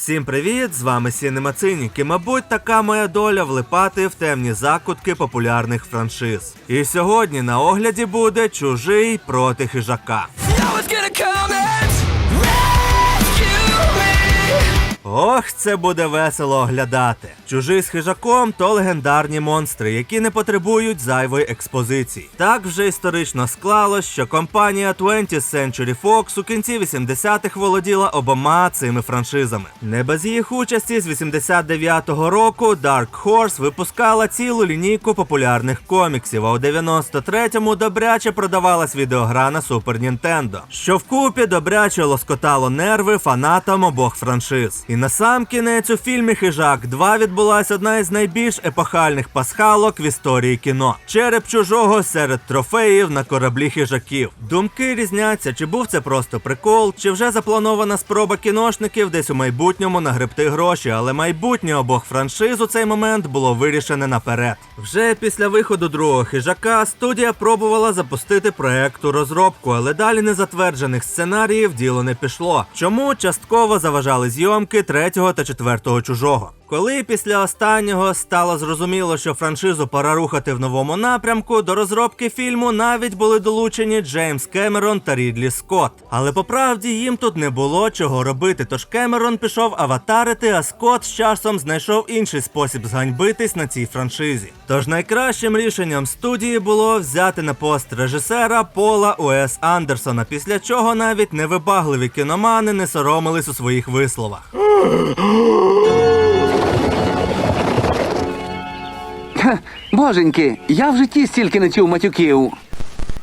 Всім привіт! З вами Сінемацинік і, мабуть, така моя доля влипати в темні закутки популярних франшиз. І сьогодні на огляді буде чужий проти хижака. Ох, це буде весело оглядати. Чужий з хижаком то легендарні монстри, які не потребують зайвої експозиції. Так вже історично склалось, що компанія 20th Century Fox у кінці 80-х володіла обома цими франшизами. Не без їх участі з 89-го року Dark Horse випускала цілу лінійку популярних коміксів, а у 93-му добряче продавалась відеогра на Super Nintendo, що вкупі добряче лоскотало нерви фанатам обох франшиз. І на сам кінець у фільмі Хижак 2 відбулася одна із найбільш епохальних пасхалок в історії кіно. Череп чужого серед трофеїв на кораблі хижаків. Думки різняться, чи був це просто прикол, чи вже запланована спроба кіношників десь у майбутньому нагребти гроші, але майбутнє обох франшиз у цей момент було вирішене наперед. Вже після виходу другого хижака студія пробувала запустити проект у розробку, але далі незатверджених сценаріїв діло не пішло. Чому частково заважали зйомки третього та четвертого чужого? Коли після останнього стало зрозуміло, що франшизу пора рухати в новому напрямку, до розробки фільму навіть були долучені Джеймс Кемерон та Рідлі Скотт. Але по правді їм тут не було чого робити, тож Кемерон пішов аватарити, а Скотт з часом знайшов інший спосіб зганьбитись на цій франшизі. Тож найкращим рішенням студії було взяти на пост режисера Пола Уес Андерсона, після чого навіть невибагливі кіномани не соромились у своїх висловах. Боженьки, я в житті стільки не чув матюків.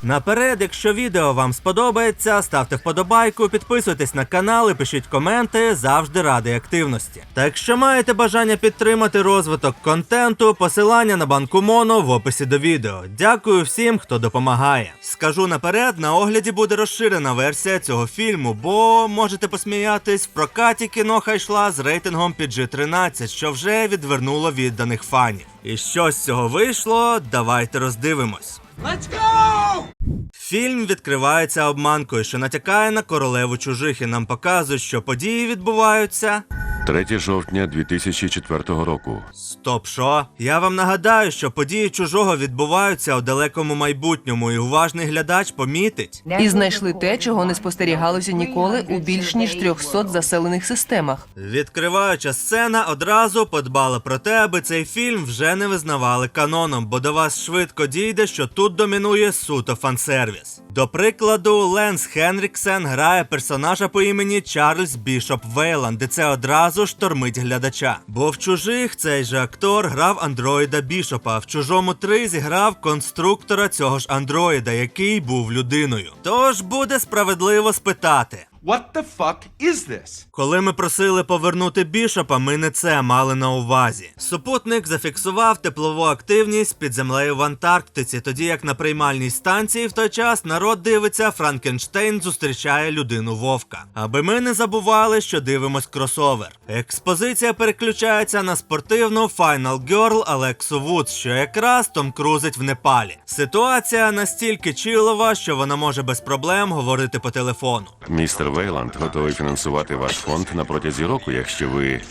Наперед, якщо відео вам сподобається, ставте вподобайку, підписуйтесь на канал і пишіть коменти, завжди радий активності. Та якщо маєте бажання підтримати розвиток контенту, посилання на банку Моно в описі до відео. Дякую всім, хто допомагає. Скажу наперед, на огляді буде розширена версія цього фільму, бо можете посміятись, в прокаті кіноха йшла з рейтингом PG-13, що вже відвернуло відданих фанів. І що з цього вийшло, давайте роздивимось. Фільм відкривається обманкою, що натякає на королеву чужих і нам показують, що події відбуваються. 3 жовтня 2004 року. Стоп, що? Я вам нагадаю, що події чужого відбуваються у далекому майбутньому, і уважний глядач помітить. і знайшли те, чого не спостерігалося ніколи у більш ніж 300 заселених системах. Відкриваюча сцена одразу подбала про те, аби цей фільм вже не визнавали каноном, бо до вас швидко дійде, що тут домінує суто фансервіс. До прикладу, Ленс Хенріксен грає персонажа по імені Чарльз Бішоп Вейланд, і це одразу штормить глядача. Бо в чужих цей же актор грав андроїда Бішопа, в чужому 3 зіграв конструктора цього ж андроїда, який був людиною. Тож буде справедливо спитати. What the fuck is this? Коли ми просили повернути бішопа, ми не це мали на увазі. Супутник зафіксував теплову активність під землею в Антарктиці, тоді як на приймальній станції в той час народ дивиться, Франкенштейн зустрічає людину вовка. Аби ми не забували, що дивимось кросовер. Експозиція переключається на спортивну Final Girl Алексу Вудс, що якраз Том крузить в Непалі. Ситуація настільки чилова, що вона може без проблем говорити по телефону. Містер Вейланд готовий фінансувати ваш фонд на протязі року, якщо ви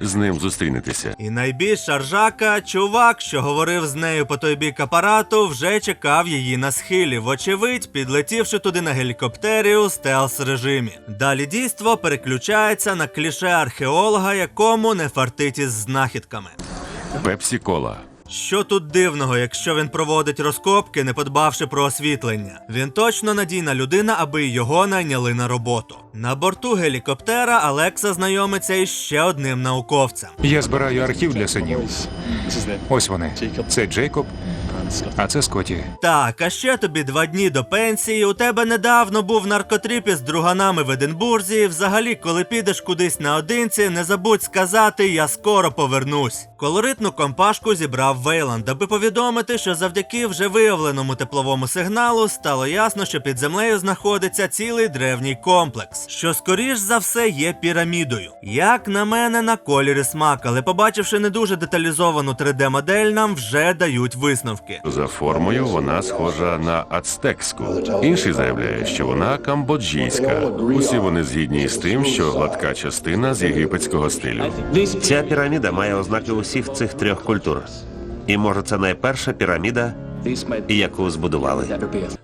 з ним зустрінетеся. І найбільша ржака, чувак, що говорив з нею по той бік апарату, вже чекав її на схилі, вочевидь, підлетівши туди на гелікоптері у стелс режимі. Далі дійство переключається на кліше археолога, якому не фартить із знахідками. Пепсі Кола. Що тут дивного, якщо він проводить розкопки, не подбавши про освітлення? Він точно надійна людина, аби його найняли на роботу. На борту гелікоптера Алекса знайомиться із ще одним науковцем. Я збираю архів для синів. Ось вони. Це Джейкоб, а це Скотті. Так, а ще тобі два дні до пенсії. У тебе недавно був наркотріп із друганами в Единбурзі. Взагалі, коли підеш кудись наодинці, не забудь сказати, я скоро повернусь. Колоритну компашку зібрав Вейланд, аби повідомити, що завдяки вже виявленому тепловому сигналу стало ясно, що під землею знаходиться цілий древній комплекс, що скоріш за все є пірамідою. Як на мене, на кольорі смак, але побачивши не дуже деталізовану 3D-модель, нам вже дають висновки. За формою вона схожа на ацтекську. Інший заявляє, що вона камбоджійська. Усі вони згідні з тим, що гладка частина з єгипетського стилю. Ця піраміда має ознаки усіх цих трьох культур. І може це найперша піраміда, яку збудували.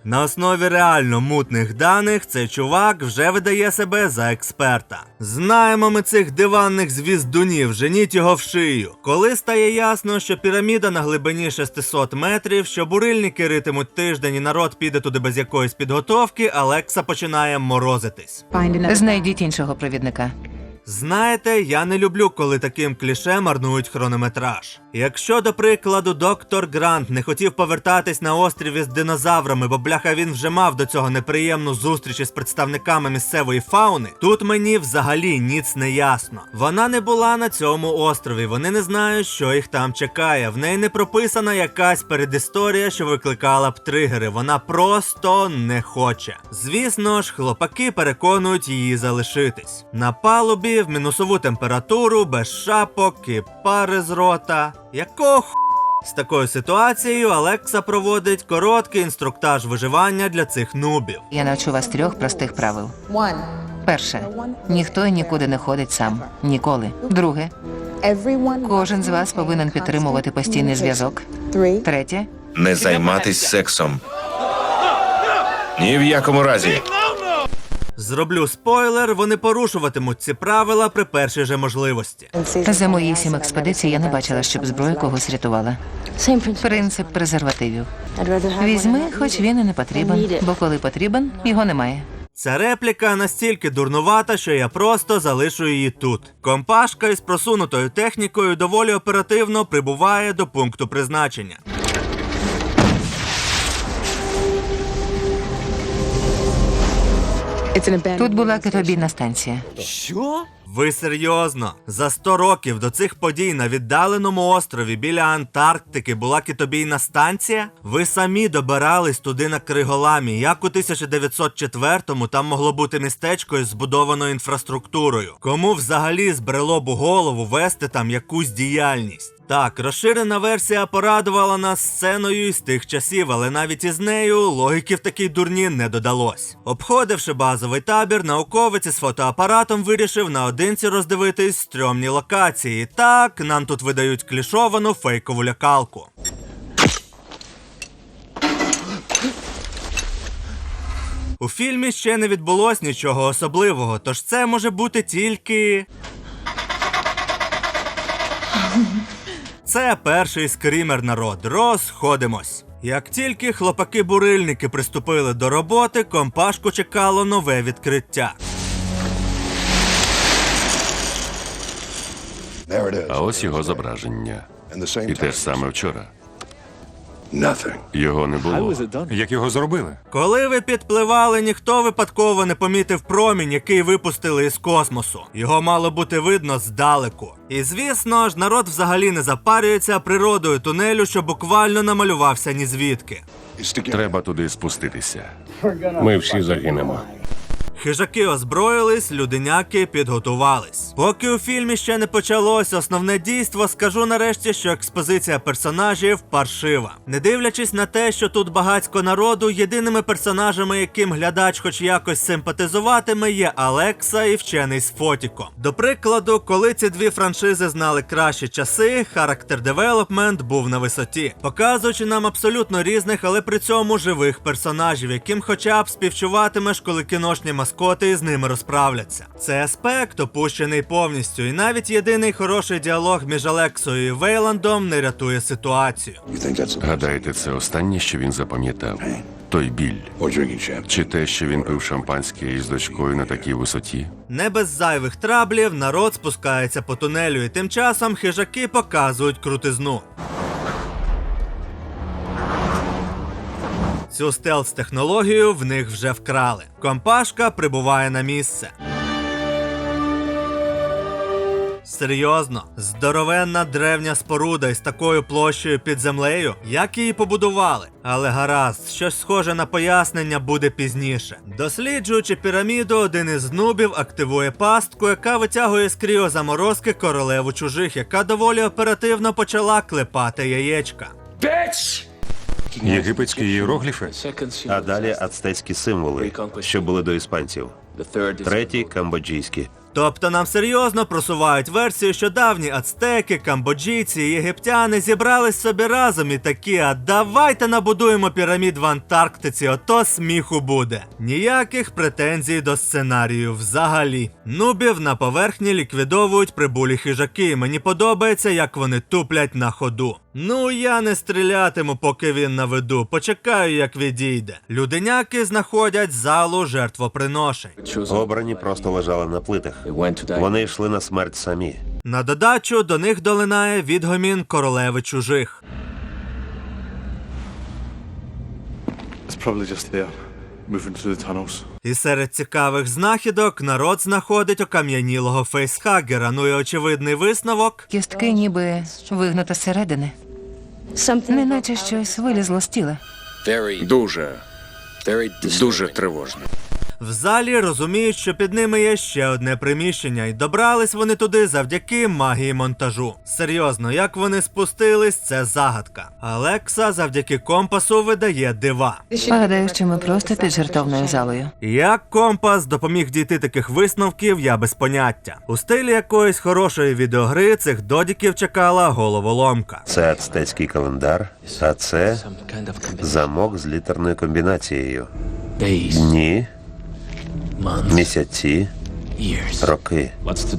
На основі реально мутних даних цей чувак вже видає себе за експерта. Знаємо ми цих диванних звіздунів, женіть його в шию. Коли стає ясно, що піраміда на глибині 600 метрів, що бурильники ритимуть тиждень і народ піде туди без якоїсь підготовки, Алекса починає морозитись. Знайдіть іншого провідника. Знаєте, я не люблю, коли таким кліше марнують хронометраж. Якщо, до прикладу, доктор Грант не хотів повертатись на острів із динозаврами, бо бляха він вже мав до цього неприємну зустріч із представниками місцевої фауни, тут мені взагалі ніц не ясно. Вона не була на цьому острові, вони не знають, що їх там чекає. В неї не прописана якась передісторія, що викликала б тригери. Вона просто не хоче. Звісно ж, хлопаки переконують її залишитись. На палубі в мінусову температуру, без шапок і пари з рота. Якого х... З такою ситуацією Алекса проводить короткий інструктаж виживання для цих нубів. Я навчу вас трьох простих правил. Перше, ніхто і нікуди не ходить сам. Ніколи. Друге, кожен з вас повинен підтримувати постійний зв'язок. Третє, Не займатись сексом. Ні в якому разі. Зроблю спойлер, вони порушуватимуть ці правила при першій же можливості. за мої сім експедицій я не бачила, щоб зброя когось рятувала. Принцип презервативів. Візьми, хоч він і не потрібен, бо коли потрібен, його немає. Ця репліка настільки дурнувата, що я просто залишу її тут. Компашка із просунутою технікою доволі оперативно прибуває до пункту призначення. Тут була китобійна станція. Що? Ви серйозно? За 100 років до цих подій на віддаленому острові біля Антарктики була китобійна станція? Ви самі добирались туди на криголамі. Як у 1904-му там могло бути містечко із збудованою інфраструктурою? Кому взагалі збрело б у голову вести там якусь діяльність? Так, розширена версія порадувала нас сценою із тих часів, але навіть із нею логіки в такій дурні не додалось. Обходивши базовий табір, науковець із фотоапаратом вирішив наодинці роздивитись стрьомні локації. Так, нам тут видають клішовану фейкову лякалку. У фільмі ще не відбулось нічого особливого, тож це може бути тільки. Це перший скрімер народ. Розходимось. Як тільки хлопаки-бурильники приступили до роботи, компашку чекало нове відкриття. А ось його зображення. І те ж саме вчора. Його не було. Як його зробили? Коли ви підпливали, ніхто випадково не помітив промінь, який випустили із космосу. Його мало бути видно здалеку. І звісно ж, народ взагалі не запарюється природою тунелю, що буквально намалювався ні звідки. Треба туди спуститися. Ми всі загинемо. Хижаки озброїлись, людиняки підготувались. Поки у фільмі ще не почалось основне дійство, скажу нарешті, що експозиція персонажів паршива. Не дивлячись на те, що тут багатько народу, єдиними персонажами, яким глядач хоч якось симпатизуватиме, є Алекса і вчений з Фотіком. До прикладу, коли ці дві франшизи знали кращі часи, характер девелопмент був на висоті, показуючи нам абсолютно різних, але при цьому живих персонажів, яким хоча б співчуватимеш, коли кіношні маскоти з ними розправляться. Цей аспект опущений повністю, і навіть єдиний хороший діалог між Алексою і Вейландом не рятує ситуацію. Гадаєте, це останнє, що він запам'ятав? Той біль. Чи те, що він пив шампанське із дочкою на такій висоті? Не без зайвих траблів народ спускається по тунелю, і тим часом хижаки показують крутизну. Цю стелс-технологію в них вже вкрали. Компашка прибуває на місце. Серйозно, здоровенна древня споруда із такою площею під землею, як її побудували. Але гаразд, щось схоже на пояснення буде пізніше. Досліджуючи піраміду, один із нубів активує пастку, яка витягує з кріозаморозки королеву чужих, яка доволі оперативно почала клепати яєчка. Єгипетські іерогліфи. А далі ацтецькі символи, що були до іспанців. Третій камбоджійські. Тобто нам серйозно просувають версію, що давні ацтеки, камбоджійці і єгиптяни зібрались собі разом і такі, а давайте набудуємо пірамід в Антарктиці, ото сміху буде. Ніяких претензій до сценарію взагалі. Нубів на поверхні ліквідовують прибулі хижаки. Мені подобається, як вони туплять на ходу. Ну, я не стрілятиму, поки він на виду. Почекаю, як відійде. Люденяки знаходять залу жертвоприношень. Обрані просто лежали на плитах. Вони йшли на смерть самі. На додачу до них долинає відгомін королеви чужих. It's probably just there, the. І серед цікавих знахідок народ знаходить окам'янілого фейсхагера. Ну і очевидний висновок. Кістки ніби вигнуто зсередини. Неначе щось вилізло з тіла. Дуже, дуже тривожно. В залі розуміють, що під ними є ще одне приміщення, і добрались вони туди завдяки магії монтажу. Серйозно, як вони спустились, це загадка. Алекса завдяки компасу видає дива. Гадаю, що ми просто під жертовною залою. Як компас допоміг дійти таких висновків, я без поняття. У стилі якоїсь хорошої відеогри цих додіків чекала головоломка. Це ацтецький календар, а це замок з літерною комбінацією. Дні, місяці, роки.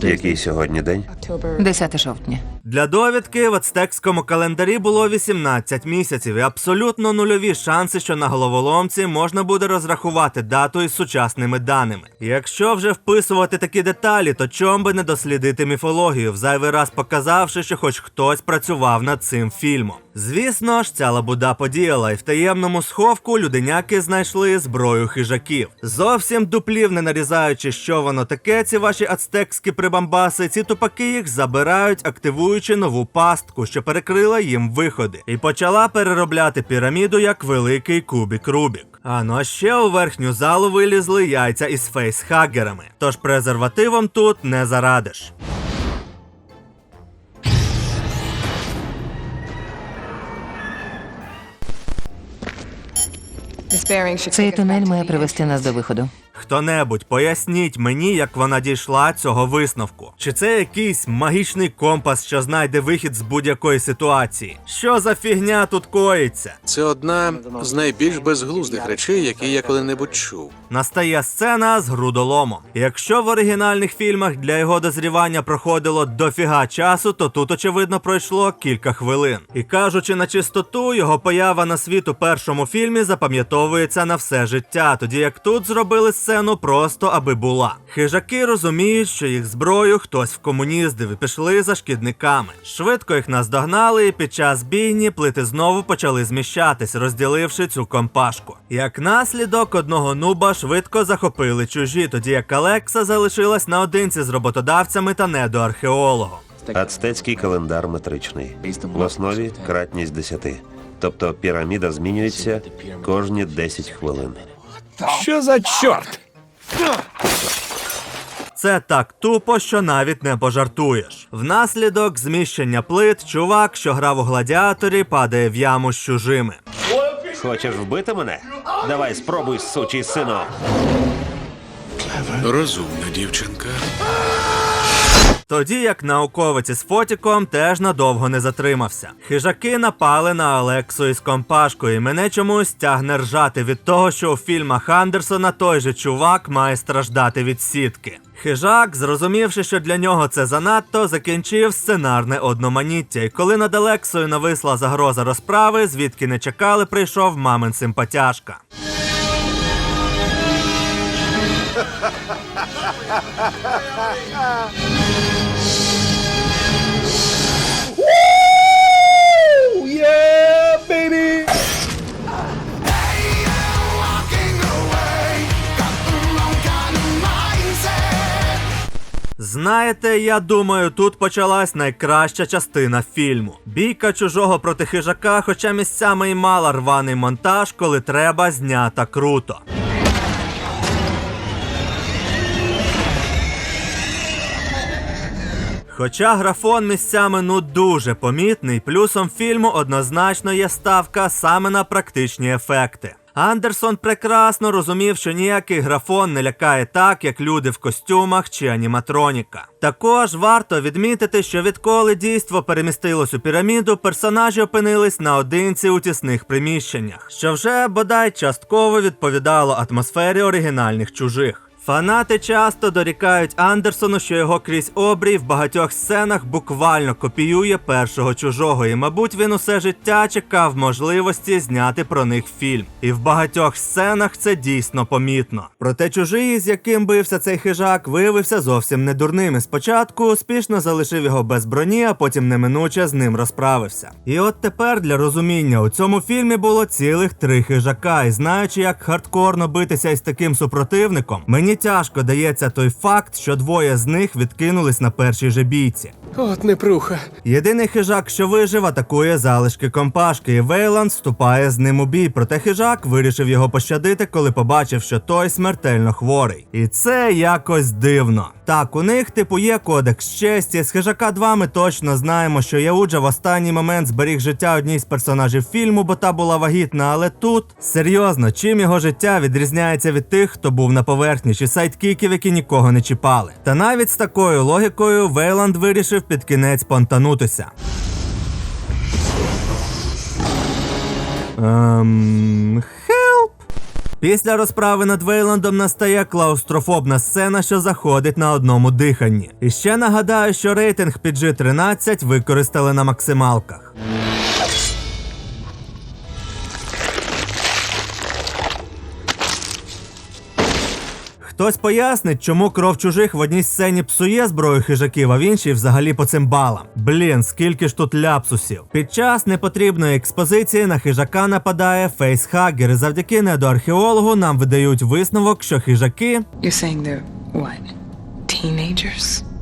Який сьогодні день? 10 жовтня. Для довідки в ацтекському календарі було 18 місяців і абсолютно нульові шанси, що на головоломці можна буде розрахувати дату із сучасними даними. Якщо вже вписувати такі деталі, то чом би не дослідити міфологію, в зайвий раз показавши, що хоч хтось працював над цим фільмом. Звісно ж, ця лабуда подіяла, і в таємному сховку люденяки знайшли зброю хижаків. Зовсім дуплів не нарізаючи, що воно таке, ці ваші ацтекські прибамбаси, ці тупаки їх забирають, активуючи нову пастку, що перекрила їм виходи, і почала переробляти піраміду як великий кубік Рубік. А ну а ще у верхню залу вилізли яйця із фейсхагерами. Тож презервативом тут не зарадиш. Цей тунель має привести нас до виходу. Хто-небудь поясніть мені, як вона дійшла цього висновку. Чи це якийсь магічний компас, що знайде вихід з будь-якої ситуації? Що за фігня тут коїться? Це одна з найбільш безглуздих речей, які я коли-небудь чув. Настає сцена з грудоломом. Якщо в оригінальних фільмах для його дозрівання проходило дофіга часу, то тут очевидно пройшло кілька хвилин. І кажучи на чистоту, його поява на світ у першому фільмі запам'ятовується на все життя, тоді як тут зробили сцену просто аби була. Хижаки розуміють, що їх зброю хтось вкомуніздив і пішли за шкідниками. Швидко їх наздогнали, і під час бійні плити знову почали зміщатись, розділивши цю компашку. Як наслідок, одного нуба швидко захопили чужі, тоді як Алекса залишилась наодинці з роботодавцями та недоархеологом. Ацтецький календар метричний. В основі кратність 10. Тобто піраміда змінюється кожні 10 хвилин. Що за чорт? Це так тупо, що навіть не пожартуєш. Внаслідок зміщення плит, чувак, що грав у гладіаторі, падає в яму з чужими. Хочеш вбити мене? Давай спробуй, сучий сину. Розумна дівчинка. Тоді як науковець із фотіком теж надовго не затримався. Хижаки напали на Алексу із компашкою, і мене чомусь тягне ржати від того, що у фільмах Андерсона той же чувак має страждати від сітки. Хижак, зрозумівши, що для нього це занадто, закінчив сценарне одноманіття, і коли над Алексою нависла загроза розправи, звідки не чекали, прийшов мамин симпатяшка. Woo! Yeah, baby! Знаєте, я думаю, тут почалась найкраща частина фільму. Бійка чужого проти хижака, хоча місцями й мала рваний монтаж, коли треба знята круто. Хоча графон місцями ну дуже помітний, плюсом фільму однозначно є ставка саме на практичні ефекти. Андерсон прекрасно розумів, що ніякий графон не лякає так, як люди в костюмах чи аніматроніка. Також варто відмітити, що відколи дійство перемістилось у піраміду, персонажі опинились наодинці у тісних приміщеннях, що вже бодай частково відповідало атмосфері оригінальних чужих. Фанати часто дорікають Андерсону, що його крізь обрій в багатьох сценах буквально копіює першого чужого, і, мабуть, він усе життя чекав можливості зняти про них фільм. І в багатьох сценах це дійсно помітно. Проте чужий, з яким бився цей хижак, виявився зовсім не дурним. І спочатку успішно залишив його без броні, а потім неминуче з ним розправився. І от тепер для розуміння у цьому фільмі було цілих три хижака, і знаючи, як хардкорно битися із таким супротивником, мені тяжко дається той факт, що двоє з них відкинулись на першій же бійці. От непруха. Єдиний хижак, що вижив, атакує залишки компашки, і Вейланд вступає з ним у бій. Проте хижак вирішив його пощадити, коли побачив, що той смертельно хворий. І це якось дивно. Так, у них типу є кодекс честі. З хижака 2 ми точно знаємо, що Яуджа в останній момент зберіг життя одній з персонажів фільму, бо та була вагітна. Але тут серйозно, чим його життя відрізняється від тих, хто був на поверхні, чи сайдкіків, які нікого не чіпали. Та навіть з такою логікою Вейланд вирішив під кінець понтанутися. Ем... Після розправи над Вейландом настає клаустрофобна сцена, що заходить на одному диханні. І ще нагадаю, що рейтинг PG-13 використали на максималках. Хтось пояснить, чому кров чужих в одній сцені псує зброю хижаків, а в іншій взагалі по цим балам. Блін, скільки ж тут ляпсусів. Під час непотрібної експозиції на хижака нападає фейсхагер, і завдяки недоархеологу нам видають висновок, що хижаки. You're saying they're what? Teenagers?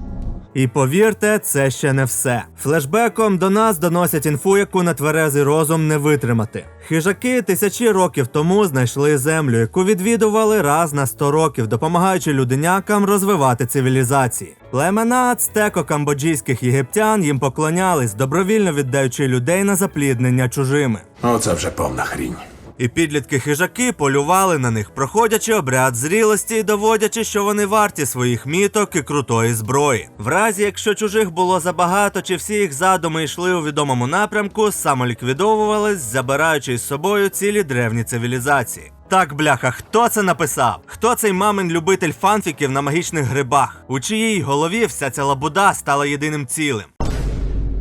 І повірте, це ще не все. Флешбеком до нас доносять інфу, яку на тверезий розум не витримати. Хижаки тисячі років тому знайшли землю, яку відвідували раз на 100 років, допомагаючи людинякам розвивати цивілізації. Племена ацтеко-камбоджійських єгиптян їм поклонялись, добровільно віддаючи людей на запліднення чужими. Оце вже повна хрінь. І підлітки хижаки полювали на них, проходячи обряд зрілості і доводячи, що вони варті своїх міток і крутої зброї. В разі, якщо чужих було забагато, чи всі їх задуми йшли у відомому напрямку, самоліквідовувались, забираючи із собою цілі древні цивілізації. Так, бляха, хто це написав? Хто цей мамин любитель фанфіків на магічних грибах? У чиїй голові вся ця лабуда стала єдиним цілим?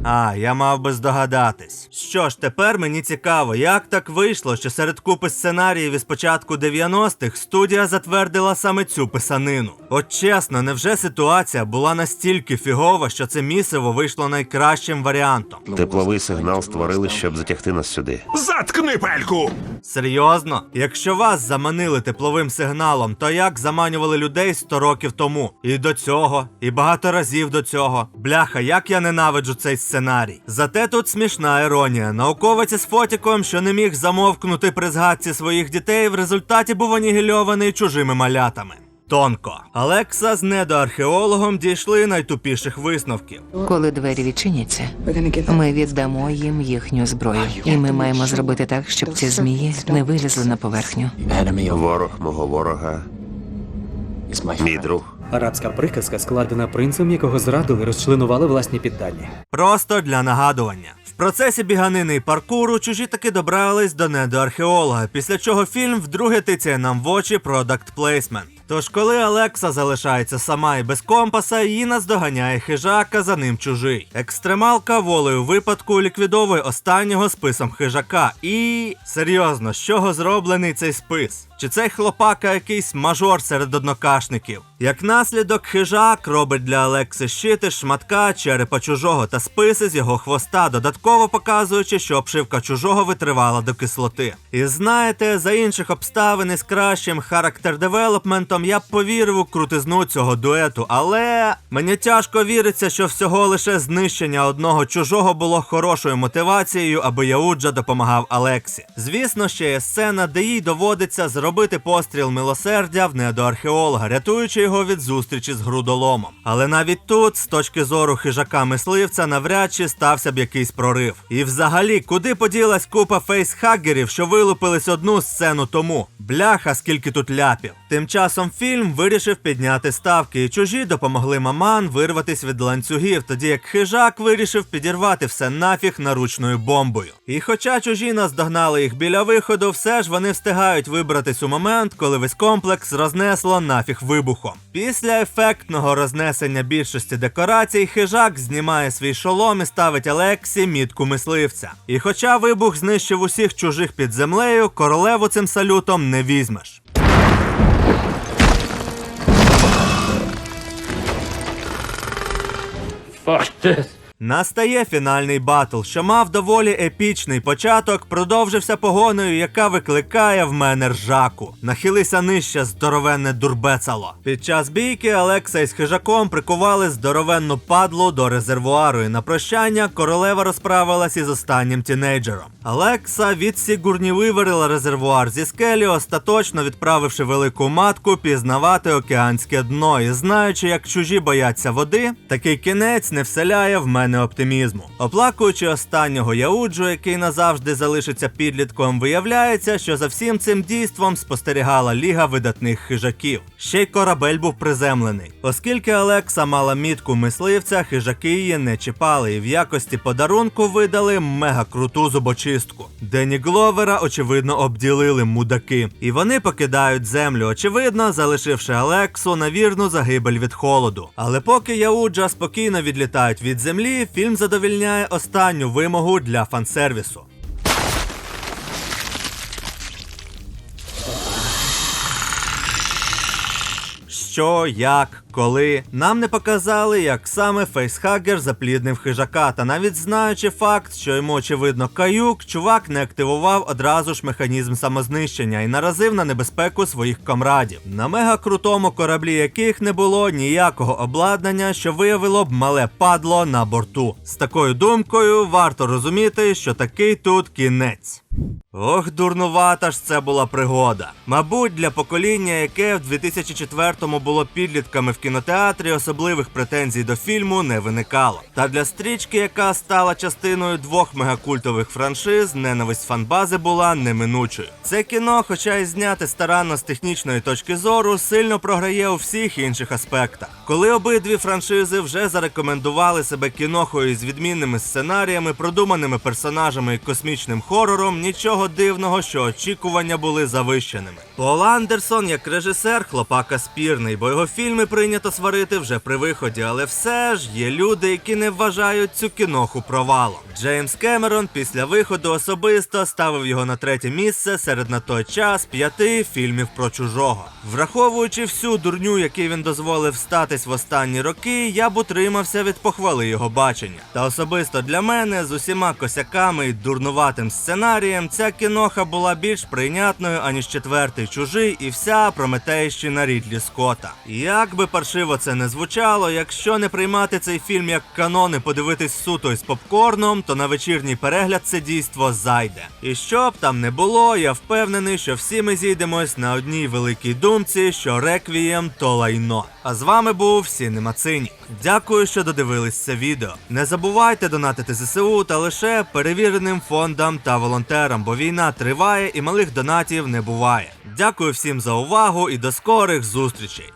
А, я мав би здогадатись. Що ж, тепер мені цікаво, як так вийшло, що серед купи сценаріїв із початку 90-х студія затвердила саме цю писанину. От чесно, невже ситуація була настільки фігова, що це місиво вийшло найкращим варіантом? Тепловий сигнал створили, щоб затягти нас сюди. Заткни пельку! Серйозно? Якщо вас заманили тепловим сигналом, то як заманювали людей 100 років тому? І до цього, і багато разів до цього. Бляха, як я ненавиджу цей сценарій. Зате тут смішна іронія. Науковець із фотіком, що не міг замовкнути при згадці своїх дітей, в результаті був анігільований чужими малятами. Тонко. Алекса з недоархеологом дійшли найтупіших висновків. Коли двері відчиняться, ми віддамо їм їхню зброю. І ми маємо зробити так, щоб ці змії не вилізли на поверхню. Ворог мого ворога, мій друг. Арабська приказка складена принцем, якого зрадили, розчленували власні піддані. Просто для нагадування. В процесі біганини і паркуру чужі таки добрались до недоархеолога, після чого фільм вдруге тицяє нам в очі продакт плейсмент. Тож, коли Алекса залишається сама і без компаса, її наздоганяє хижака, за ним чужий. Екстремалка волею випадку ліквідовує останнього списом хижака. І серйозно, з чого зроблений цей спис? Чи цей хлопака якийсь мажор серед однокашників? Як наслідок, хижак робить для Алекси щити шматка черепа чужого та списи з його хвоста, додатково показуючи, що обшивка чужого витривала до кислоти. І знаєте, за інших обставин із кращим характер-девелопментом я б повірив у крутизну цього дуету, але мені тяжко віриться, що всього лише знищення одного чужого було хорошою мотивацією, аби Яуджа допомагав Алексі. Звісно, ще є сцена, де їй доводиться зробити постріл милосердя в недоархеолога, рятуючи його від зустрічі з грудоломом. Але навіть тут, з точки зору хижака мисливця, навряд чи стався б якийсь прорив. І взагалі, куди поділась купа фейсхаггерів, що вилупились одну сцену тому? Бляха, скільки тут ляпів. Тим часом фільм вирішив підняти ставки, і чужі допомогли маман вирватись від ланцюгів, тоді як хижак вирішив підірвати все нафіг наручною бомбою. І хоча чужі наздогнали їх біля виходу, все ж вони встигають вибратись у момент, коли весь комплекс рознесло нафіг вибухом. Після ефектного рознесення більшості декорацій, хижак знімає свій шолом і ставить Алексі мітку мисливця. І хоча вибух знищив усіх чужих під землею, королеву цим салютом не візьмеш. fortes Настає фінальний батл, що мав доволі епічний початок, продовжився погоною, яка викликає в мене ржаку. Нахилися нижче здоровенне дурбецало. Під час бійки Алекса із хижаком прикували здоровенну падлу до резервуару, і на прощання королева розправилась із останнім тінейджером. Алекса від Сігурні виварила резервуар зі скелі, остаточно відправивши велику матку пізнавати океанське дно. І знаючи, як чужі бояться води, такий кінець не вселяє в мене оптимізму. Оплакуючи останнього Яуджу, який назавжди залишиться підлітком, виявляється, що за всім цим дійством спостерігала ліга видатних хижаків. Ще й корабель був приземлений. Оскільки Алекса мала мітку мисливця, хижаки її не чіпали і в якості подарунку видали мега круту зубочистку. Дені Гловера, очевидно, обділили мудаки. І вони покидають землю, очевидно, залишивши Алексу на вірну загибель від холоду. Але поки Яуджа спокійно відлітають від землі, фільм задовільняє останню вимогу для фансервісу. Що, як, коли нам не показали, як саме фейсхаггер запліднив хижака, та навіть знаючи факт, що йому очевидно каюк, чувак не активував одразу ж механізм самознищення і наразив на небезпеку своїх комрадів, на мега крутому кораблі яких не було ніякого обладнання, що виявило б мале падло на борту. З такою думкою варто розуміти, що такий тут кінець. Ох, дурнувата ж це була пригода. Мабуть, для покоління, яке в 2004-му було підлітками в кінотеатрі, особливих претензій до фільму не виникало. Та для стрічки, яка стала частиною двох мегакультових франшиз, ненависть фанбази була неминучою. Це кіно, хоча й зняте старанно з технічної точки зору, сильно програє у всіх інших аспектах. Коли обидві франшизи вже зарекомендували себе кінохою з відмінними сценаріями, продуманими персонажами і космічним хорором, нічого дивного, що очікування були завищеними. Пол Андерсон, як режисер, хлопака спірний, бо його фільми прийнято сварити вже при виході, але все ж є люди, які не вважають цю кіноху провалом. Джеймс Кемерон після виходу особисто ставив його на третє місце серед на той час п'яти фільмів про чужого. Враховуючи всю дурню, яку він дозволив статись в останні роки, я б утримався від похвали його бачення. Та особисто для мене з усіма косяками і дурнуватим сценарієм ця кіноха була більш прийнятною, аніж четвертий чужий і вся прометейщина Рідлі Скотта. Як би паршиво це не звучало, якщо не приймати цей фільм як канон і подивитись суто із попкорном, то на вечірній перегляд це дійство зайде. І що б там не було, я впевнений, що всі ми зійдемось на одній великій думці, що реквієм то лайно. А з вами був Сінемацині. Дякую, що додивились це відео. Не забувайте донатити ЗСУ та лише перевіреним фондам та волонтерам, бо війна триває і малих донатів не буває. Дякую всім за увагу і до скорих зустрічей.